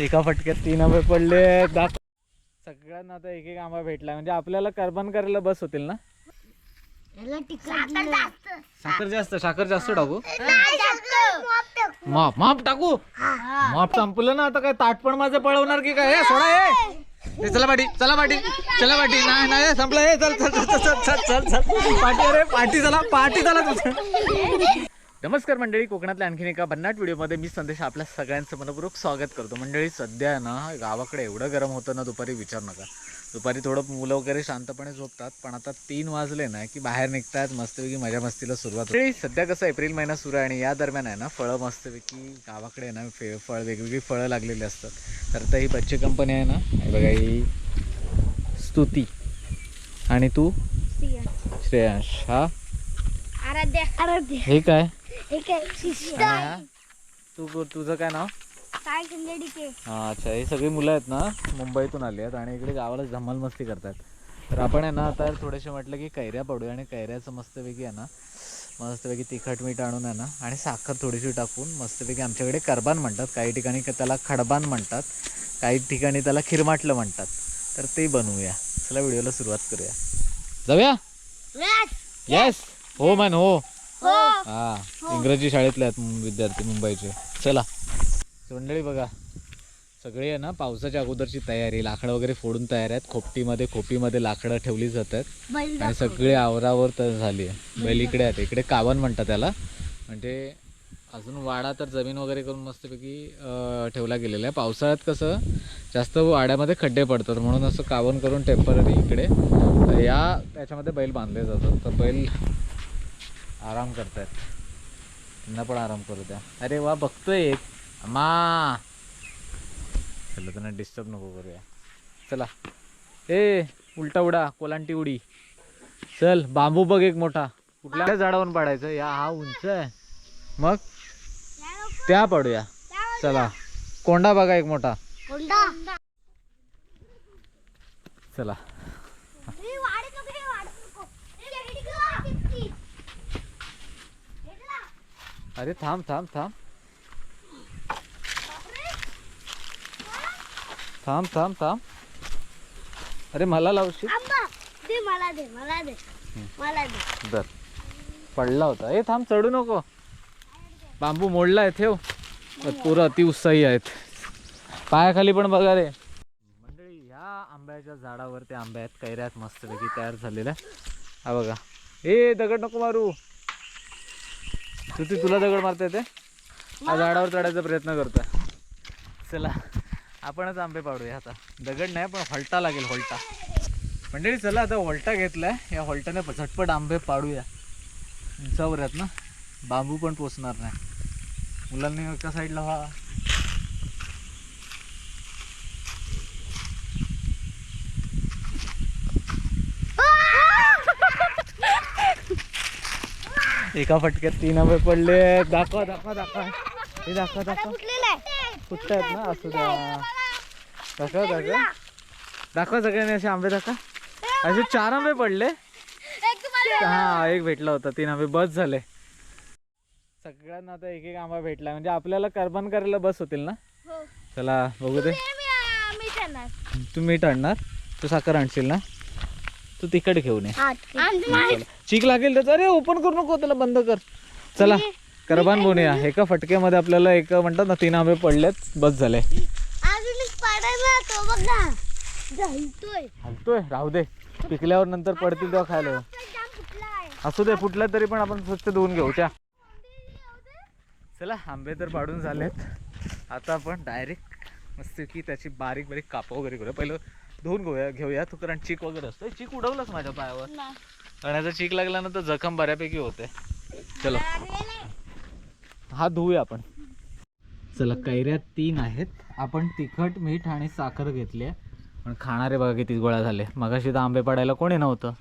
एका फटक्यात तीन आंबे पडले दाख सगळ्यांना आता एक एक आंबा भेटला म्हणजे आपल्याला करबन करायला बस होतील ना? साखर जास्त. साखर जास्त टाकू? माप माप टाकू? माप संपलं ना आता काय ताट पण माझं पळवणार की काय? हे सोडा हे. चला पाटी चला पाटी चला पाटी. नाही नाही संपलं. हे चल चल चल चल चल चल चल. पाटी अरे पाटी चला पाटी चला तुझं. नमस्कार मंडळी कोकणातल्या आणखीन एका भन्नाट व्हिडिओमध्ये मी संदेश आपल्या सगळ्यांचं मनपूर्वक स्वागत करतो. मंडळी सध्या ना गावाकडे एवढं गरम होतं ना दुपारी विचार नका. दुपारी थोडं मुलं वगैरे शांतपणे झोपतात पण आता तीन वाजले ना की बाहेर निघतात मस्तपैकी मजा मस्तीला सुरुवात होते. सध्या कसं एप्रिल महिना सुरू आहे आणि या दरम्यान आहे ना फळं मस्तपैकी गावाकडे ना फे फळ वेगवेगळी फळं लागलेली असतात. तर आता ही बच्चे कंपनी आहे ना बघा ही स्तुती. आणि तू? श्रेयांश हा? आराध्या. आराध्या. हे काय? हे काय? शिष्ट. आणि हा? तू तुझं काय नाव? काय कल्याणी के? हा, अच्छा. हे सगळी मुलं आहेत ना मुंबईतून आली आहेत आणि इकडे गावाला धमाल मस्ती करतात. तर आपण आहे ना आता थोडेसे म्हटलं की कैऱ्या पडूया आणि कैऱ्याचं मस्तपैकी आहे ना मस्तपैकी तिखट मीठ आणून आहे ना आणि साखर थोडीशी टाकून मस्तपैकी आमच्याकडे करबान म्हणतात. काही ठिकाणी त्याला खडबान म्हणतात काही ठिकाणी त्याला खिरमाटलं म्हणतात. तर ते बनवूया. चला व्हिडिओला सुरुवात करूया. जाऊया? येस हो मॅन हो. हो. हा इंग्रजी शाळेतले आहेत विद्यार्थी मुंबईचे. चला. मंडळी बघा सगळे आहे ना पावसाच्या अगोदरची तयारी लाकडं वगैरे फोडून तयार आहेत. खोपटीमध्ये खोपीमध्ये लाकडं ठेवली जातात. आणि सगळे आवरावर तर झाली आहे. बैल इकडे आहेत इकडे कावन म्हणतात त्याला. म्हणजे अजून वाडा तर जमीन वगैरे करून मस्तपैकी ठेवला गेलेला आहे. पावसाळ्यात कसं जास्त वाड्यामध्ये खड्डे पडतात. म्हणून असं कावन करून टेंपररी इकडे. या त्याच्यामध्ये बैल बांधले जातात. तर बैल आराम करतायत. त्यांना पण आराम करू द्या. अरे वा बघतोय एक. अम्मा. चला त्यांना डिस्टर्ब नको करूया. चला. ए उलटा उडा कोलांटी उडी. चल बांबू बघ एक मोठा. कुठल्या झाडावरून पाडायचं? या हा उंच आहे. मग? त्या पाडूया. चला. कोंडा बघा एक मोठा. चला. अरे थांब थांब थांब. थांब थांब थांब. अरे मला लावशील? आंबा दे मला दे मला दे. मला दे. दर. पडला होता. ए थांब चढू नको. बांबू मोडला आहे ठेव. पोरं अति उत्साही आहेत. पायाखाली पण बघा रे. मंडळी ह्या आंब्याच्या झाडावर ते आंब्या आहेत. कैऱ्यात मस्तपैकी तयार झालेल्या. हा बघा. ए दगड नको मारू. तू ती तुला दगड मारता येते? हा झाडावर चढायचा प्रयत्न करतोय. चला आपणच आंबे पाडूया आता. दगड नाही पण हलटा लागेल हलटा. मंडळी चला आता होल्टा घेतलाय. या होल्टाने झटपट आंबे पाडूया. उंचावर आहेत ना? बांबू पण पोचणार नाही. मुलांनी एका साईडला व्हा एका फटक्यात तीन आंबे पडले. दाखवा दाखवा दाखवा. हे दाखवा दाखवा. फुटत आहेत ना असू द्या. दाखवा दाखवा दाखवा. सगळ्यांनी असे आंबे दाखवा. असे चार आंबे पडले. हा एक भेटला होता तीन आंबे बस झाले. सगळ्यांना आता एक एक आंबा भेटला. म्हणजे आपल्याला करबन करायला बस होतील ना? हो. चला बघू दे. तू मीठ आणणार तू साखर आणशील ना? तू तिखट घेऊन ये. चला. चीक लागेल त्याचा. अरे ओपन करू नको त्याला बंद कर. चला करबान बनूया एका फटक्यामध्ये आपल्याला एक म्हणतात ना तीन आंबे पडलेत. बस झाले अजून एक पाडायला तो बघ. ना जळतोय हलतोय राहू दे. पिकल्यावर नंतर पडतील तेव्हा खायला येऊ. असू दे फुटलं तरी पण आपण स्वच्छ धुवून घेऊ. त्या चला आंबे तर पाडून झालेत. आता आपण डायरेक्ट मस्त की त्याची बारीक बारीक कापं वगैरे करूया. पहिलं धुवून घेऊया घेऊया. तू कारण चीक वगैरे असतो चीक उडवलंच माझ्या पायावर. आणि चीक लागला ना तर जखम बऱ्यापैकी होते. चलो. हा धुवूया आपण. चला कैऱ्या तीन आहेत. आपण तिखट मीठ आणि साखर घेतली आहे. पण खाणारे बघा किती गोळा झाले. मगाशी तर आंबे पाडायला कोणी नव्हतं.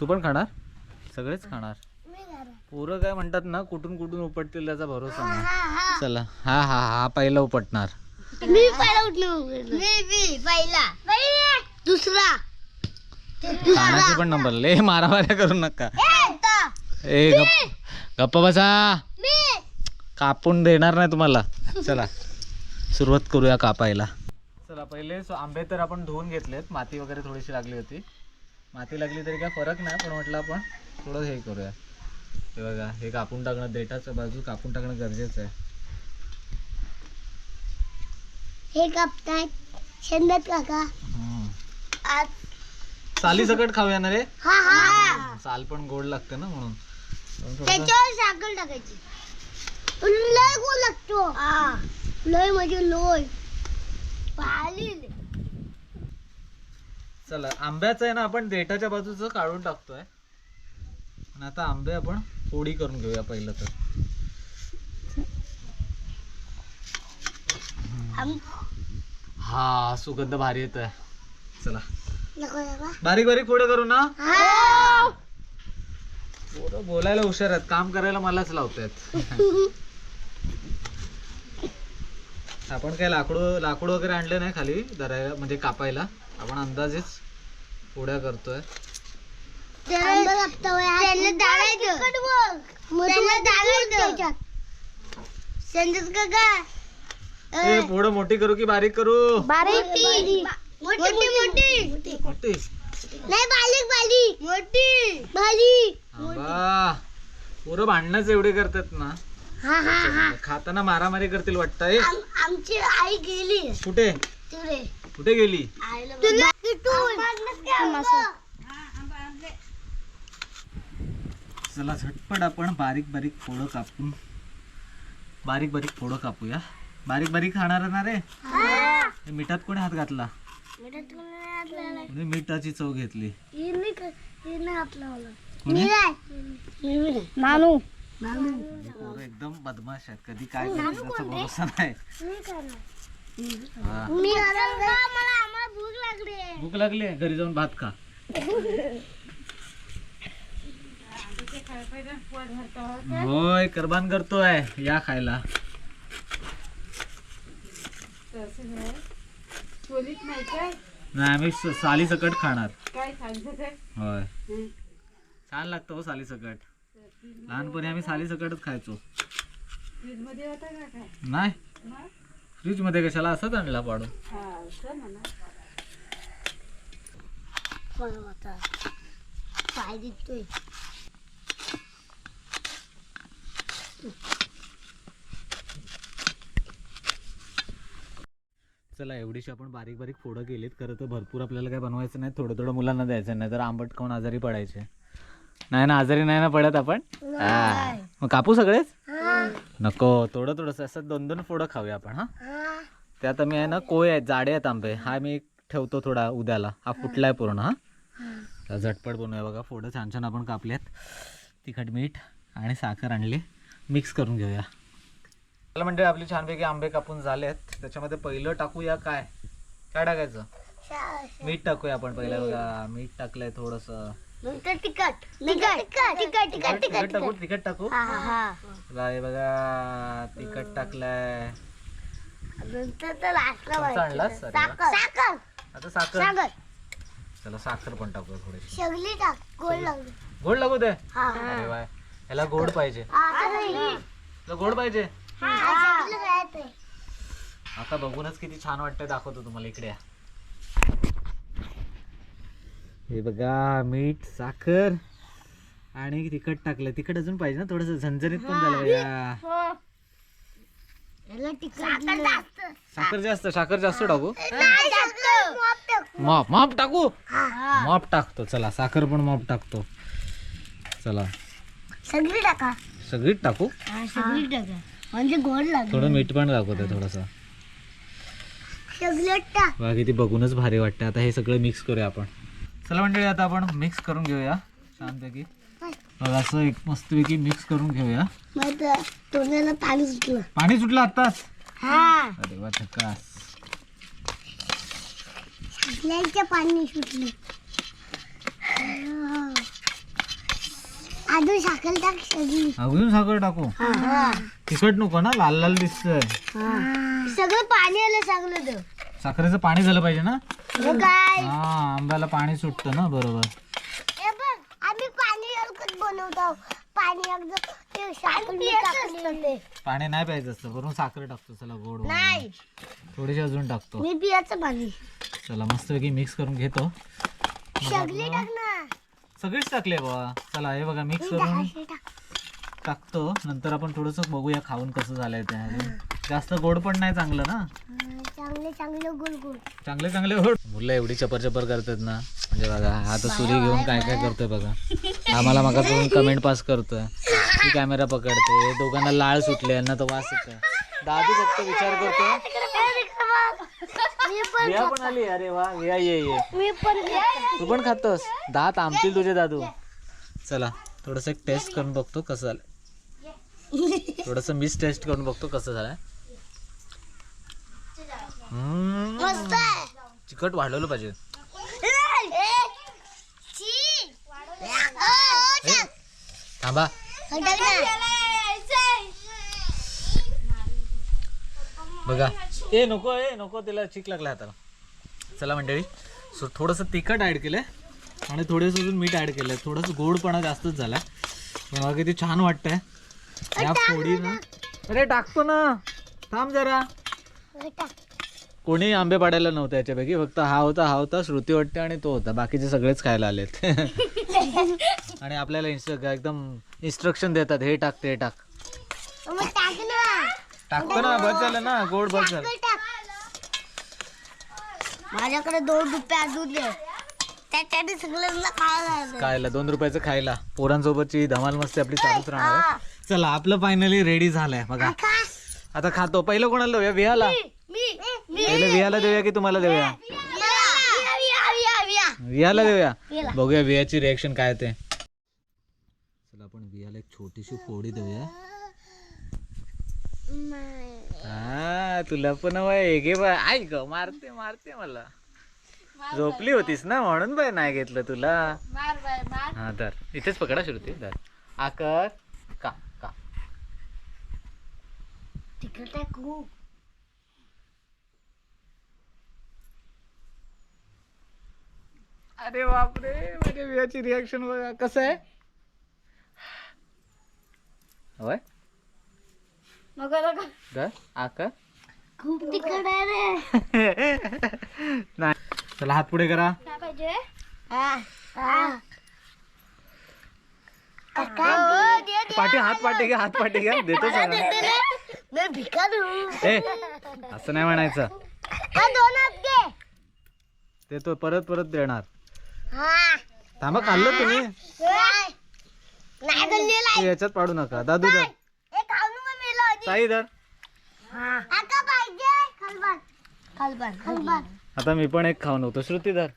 तू पण खाणार? सगळेच खाणार. पोरं काय म्हणतात ना कुठून कुठून उपटतील त्याचा भरोसा नाही. चला. हा हा. हा पहिला उपटणार. मी पहिला उठलो मी मी पहिला. दुसरा. खाण्याचे पण नंबर ले मारामाऱ्या करू नका. ए गप्प गप्प बसा. मी. कापून देणार नाही तुम्हाला. चला सुरुवात करूया कापायला. चला पहिले आंबे तर आपण धुवून घेतलेत. माती वगैरे थोडीशी लागली होती. माती लागली तरी काय फरक नाही पण म्हटलं आपण थोडं हे करूया. हे बघा हे कापून टाकणं देठाचं बाजू कापून टाकणं गरजेचं आहे. हे कापताय. शेंदत काका हम्म. आज साली सकट खाऊया ना रे? हा हा. साल पण गोड लागतं ना म्हणून. थोडंसं- त्याच्यावर साखर टाकायची. लय गोड लागतो. हा. लय म्हणजे लोय. पाली चला आंब्याचं आहे ना आपण देठाच्या बाजूचं काढून टाकतोय. आणि आता आंबे आपण पोळी करून घेऊया पहिलं तर. हा सुगंध भारी येत आहे चला बारीक बारीक पुढे करू ना? हा. पोरं बोलायला हुशार आहेत काम करायला मलाच लावतायत. आपण काय लाकूड लाकूड वगैरे आणले नाही खाली धरायला म्हणजे कापायला. आपण अंदाजेच पोळ्या करतोय. त्याला ए पोळं मोठी करू की बारीक करू? मोठी मोठी. मोठी मोठी नाही बारीक बारीक. मोठी. बारीक. पोरं भांडणच एवढे करतात ना. हा हा हा. खाताना मारामारी करतील वाटतं ए, आम- आमची आई गेली. कुठे? कुठे गेली? चला झटपट आपण बारीक बारीक फोडं कापून बारीक बारीक फोडं कापूया. बारीक बारीक खाणार ना रे? हे. मिठात कोणी हात घातला? कोणी मिठाची चव घेतली? कोणी? नानू. पोरं एकदम बदमाश आहेत. कधी काय करतील त्याचा भरोसा नाही. हा. मी मला आम्हाला भूक लागली? भूक लागली आहे? घरी जाऊन भात खा. होय करबान करतोय. या खायला. नाही आम्ही स- साली सकट खाणार. होय. छान लागतं हो साली सकट. लहानपणी आम्ही साली सकटच खायचो. नाही. फ्रीजमध्ये कशाला असंच आणला पाडून पाय दिसतोय. चला एवढीशी आपण बारीक बारीक फोडं केलीत. खरं तर भरपूर आपल्याला काय बनवायचं नाही थोडं थोडं मुलांना द्यायचं नाही तर आंबट खाऊन आजारी पडायचे. नाही ना आजारी नाही ना पडत आपण? हा. मग कापू सगळेच? नको थोडं थोडंसं असं दोन दोन फोडं खाऊया आपण हा? त्यात आम्ही आहे ना कोय आहेत जाडे आहेत आंबे. हा मी ठेवतो थोडा उद्याला. हा फुटलाय पूर्ण हा? झटपट बनवूया बघा फोडं छान छान आपण कापलेत. तिखट मीठ आणि साखर आणली. मिक्स करून घेऊया. मला म्हणजे आपली छानपैकी आंबे कापून झालेत. त्याच्यामध्ये पहिलं टाकूया काय? काय टाकायचं? मीठ टाकूया आपण पहिलं बघा. मीठ टाकलंय थोडस. नंतर तिखट. तिखट तिखट तिखट तिखट टाकू? तिखट. टाकू? हा हा बघा, तिखट टाकलंय. नंतर तर लास्टला चमचा आणलास? अरे वा. साखर. साखर. आता साखर. साखर. चला साखर पण टाकूया थोडीशी. सगळी टाक. गोड लागली. गोड लागू दे? हा. अरे गोड पाहिजे. हा तुला गोड पाहिजे? आता बघूनच किती छान वाटतंय दाखवतो तुम्हाला इकडे. हे बघा मीठ साखर आणि तिखट टाकलं. तिखट अजून पाहिजे ना थोडस झणझणीत पण झालं जास्त साखर जास्त साखर जास्त टाकू. माप माप टाकू? हा माप टाकतो चला साखर पण माप टाकतो. चला. सगळी टाका. सगळीच टाकू? सगळी टाका. म्हणजे गोड लागेल. थोडं मीठ पण दाखवते थोडस. सगळं टाक बघा किती बघूनच भारी वाटतं आता हे सगळं मिक्स करूया आपण. चला मंडळी आता आपण मिक्स करून घेऊया. छानपैकी बघा असं एक मस्तपैकी मिक्स करून घेऊया. मग तर तोंडाला पाणी सुटलं. पाणी सुटलं आताच हा. अरे वा झकास कुठल्याच्या पाणी सुटलं. अजून साखर टाक सगळी अजून साखर टाकू? तिखट नको ना लाल लाल दिसतंय. सगळं पाणी आलं सगळं तर साखरेचं पाणी झालं पाहिजे ना? मग काय? हा आंब्याला पाणी सुटतं ना बरोबर. हे बघ आम्ही पाणी बनवतो. पाणी ते साखर. पाणी नाही प्यायचं असतं वरून साखर टाकतो चला गोड. नाही. थोडीशी अजून टाकतो. मी पियाचं पाणी. चला मस्तपैकी मिक्स करून घेतो. सगळी टाक ना. सगळीच टाकले बाबा चला हे बघा मिक्स करून. अशी टाक. टाकतो. नंतर आपण थोडस बघूया खाऊन कसं झालंय ते. अजून जास्त गोड पण नाही चांगलं ना? चांगले चांगले गुल गुल चांगले चांगले गोड. मुलं एवढी चपर चपर करतात ना. म्हणजे बघा हा आता सुरी घेऊन काय काय करतोय बघा. आम्हाला मग कमेंट पास करतोय. ती कॅमेरा पकडते. दोघांना लाळ सुटले यांना तो वास येतोय. दादू फक्त विचार करतो मी पण आली अरे वा. ये ये. मी पण तू पण खातोस? दात आमतील तुझे दादू. चला थोडस एक टेस्ट करून बघतो कसं झालं थोडस मिस टेस्ट करून बघतो कसं आहे. चिकट वाढवलं पाहिजे. थांबा. बघा. ए नको ए नको त्याला चिक लागला हाताला चला मंडळी. सो थोडंसं तिखट ॲड केलंय आणि थोडंसं अजून मीठ ॲड केलंय. थोडंसं गोडपणा जास्तच झाला पण मला किती छान वाटतंय. या फोडी ना अरे टाकतो ना. थांब जरा. कोणी आंबे पाडायला नव्हतं याच्यापैकी फक्त हा होता हा होता श्रुती वाटते आणि तो होता. बाकीचे सगळेच खायला आलेत. आणि आपल्याला एकदम इन्स्ट्रक्शन देतात हे टाक ते टाक. टाकतो ना बस झालं ना गोड बस झालं. माझ्याकडे दोन रुपये अजून दे. त्याच्याने सगळ्यांना खायला खायला दोन रुपयाचं खायला. पोरांसोबतची धमाल मस्ती आपली चालूच राहणार आहे. चला आपलं फायनली रेडी झालंय बघा. आता? खातो. पहिलं कोणाला देऊया? विहाला? पहिलं विहाला देऊया की तुम्हाला देऊया? विहाला देऊया. बघूया वियाची रिएक्शन काय ते. चला आपण वियाला एक छोटीशी फोडी देऊया. हा तुला पण वय घे बाय ऐक मारते मारते मला. झोपली होतीस ना? म्हणून बाय नाही घेतलं तुला. हा तर इथेच पकडा श्रुती तर आकर का का अरे बापरे माझ्या वियाची रिॲक्शन बघा कसं आहे? होय? आकर खूप तिकट आहे रे. नाही. चला हात पुढे करा. काय पाहिजे? पाठी हात पाठी घ्या हात पाठी घ्या देतो सगळं मी भिकारी हूँ. ए असं नाही म्हणायचं. हा दोन हात ते तो परत परत देणार. हा। थांबा खाल्लं तुम्ही? नाही. नाही गल्लीला ते याच्यात पाडू नका. दादू धर. हे खाऊन मग मेलो आधी. साई धर. आता पाहिजे. खलबान खलबान खलबान आता मी पण एक खाऊन होतो. श्रुती धर.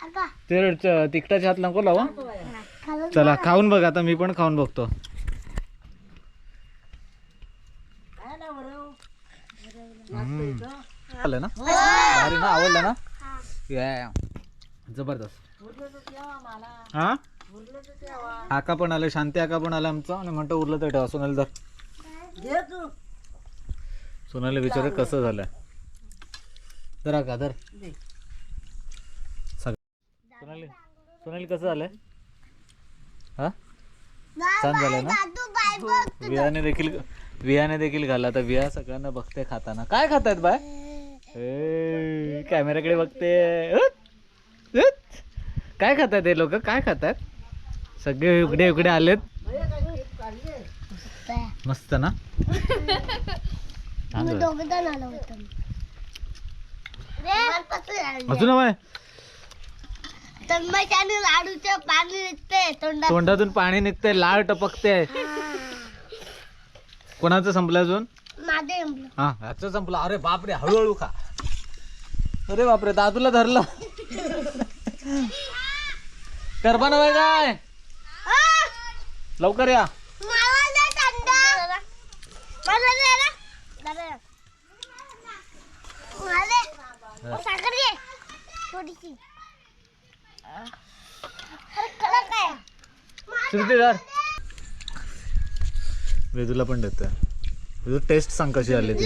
आता. ते च- तिखटाच्या हात नको लावा चला खाऊन बघ. आता मी पण खाऊन बघतो हम्म. झालं ना? भारी ना? आवडलं ना? या. जबरदस्त. हा? आका पण आलं शांती आका पण आलं आमचं. आणि म्हणतो उरलं तर ठेवा. सोनाली धर. सोनाली विचार कसं झालं? जरा का धर. सग- सोनाली सोनाली कसं झालंय हा? छान झालं ना? बघ वियाने देखील वियाने देखील घाला. तर विया सगळ्यांना बघते खाताना. काय खातायत बाय? कॅमेराकडे बघते. काय खातायत हे लोक? काय खातायत सगळे उघडे उघडे आलेत. मस्त ना? अजून तन्मयच्याने लाडूचं पाणी निघते तोंडात. तोंडातून पाणी निघतंय लाळ टपकते. कोणाचं संपलं अजून? माझे. हा ह्याचं संपलं. अरे बापरे हळूहळू खा. अरे बापरे दादूला धरलं. करबा नव्हे काय! लवकर या. वेदूला पण वेदू टेस्ट सांग कशी आली ती.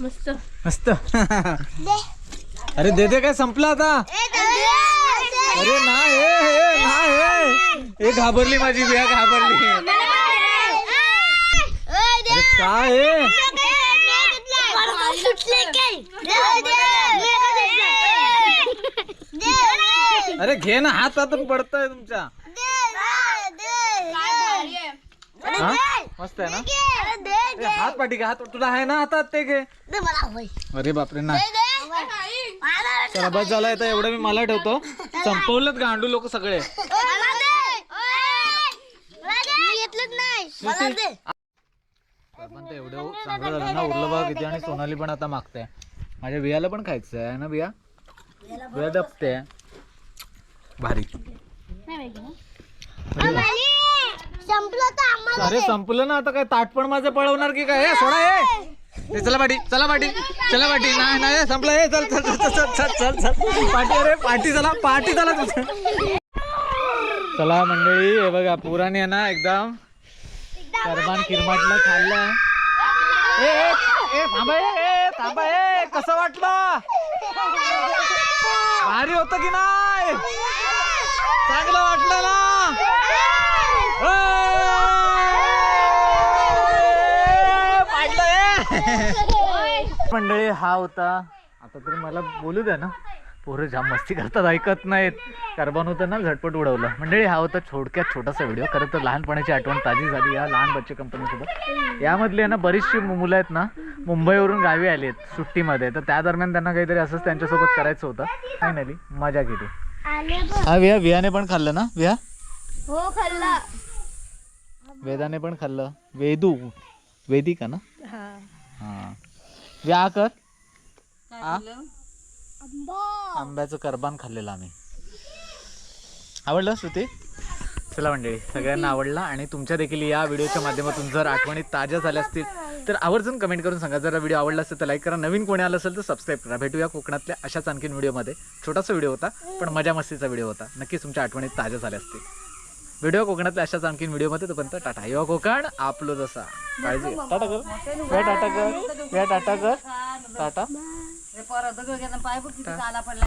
मस्त दे. अरे दे दे काय संपलं आता. अरे नाही हे, हे, नाही ए घाबरली माझी बिया घाबरली अरे काय आहे? सुटले काय अरे घे ना हात हातून पडतोय तुमच्या हा? मस्त आहे ना ए, हात पाठी घे हात तुला आहे ना हातात ते घे. अरे बापरे ना. चला बस झाला आता एवढं मी मला ठेवतो. संपवलं गांडू लोक सगळे. घेतलंच नाही. मला दे. पण ते एवढं चांगलं झालं ना उरलं बघा किती आणि सोनाली पण आता मागते. माझ्या बियाला पण खायचं आहे ना बिया बिया दपते भारी. संपलं तर आम्हाला अरे संपलं ना आता काय ताट पण माझं पळवणार की काय? ए, सोडा ए ए, चला पाटी चला पाटी चला पाटी नाही नाही संपलं. ए चल चल चल चल चल चल चल. पाटी अरे पाटी चला पाटी चला तुझं. चला मंडळी हे बघा पुराने आहे ना एकदम. करमान किरमाटला खाल्लं. ए ए, ए थांबा ए, ए थांबा ए कसं वाटलं? भारी होतं की नाही? चांगलं वाटलं ना. मंडळी हा होता. आता तरी मला बोलू द्या ना. पोरं जाम मस्ती करतात ऐकत नाहीत. कार्बन होतं ना झटपट उडवलं. मंडळी हा होता छोटक्यात छोटासा व्हिडिओ. खरं तर लहानपणाची आठवण ताजी झाली या लहान बच्चे कंपनीसोबत. यामधली आहे ना बरीचशी मुलं आहेत ना मुंबईवरून गावी आली आहेत सुट्टीमध्ये. तर त्या दरम्यान त्यांना काहीतरी असंच त्यांच्यासोबत करायचं होतं. फायनली मजा केली. हा विया वियाने पण खाल्लं ना? विया? हो खाल्ला. वेदाने पण खाल्लं. वेदू. वेदिका ना? हा. व्या कर. आ? आंब्याचं करबान खाल्लेलं आम्ही. आवडलं श्रुती? चला मंडळी सगळ्यांना आवडला आणि तुमच्या देखील या व्हिडिओच्या माध्यमातून जर आठवणी ताज्या झाल्या असतील तर आवर्जून कमेंट करून सांगा. जर व्हिडिओ आवडला असेल तर लाईक करा. नवीन कोणी आलं असेल तर सबस्क्राईब करा. भेटूया कोकणातल्या अशाच आणखीन व्हिडिओमध्ये. छोटासा व्हिडिओ होता पण मजा मस्तीचा व्हिडिओ होता. नक्कीच तुमच्या आठवणीत ताज्या झाल्या असतील. व्हिडिओ कोकणातल्या अशाच आणखीन व्हिडिओमध्ये तोपर्यंत टाटा. युवा कोकण आपलो जसा. काळजी घ्या. टाटा कर. या टाटा कर. या टाटा कर. टाटा. परत पाय बघ किती पडला.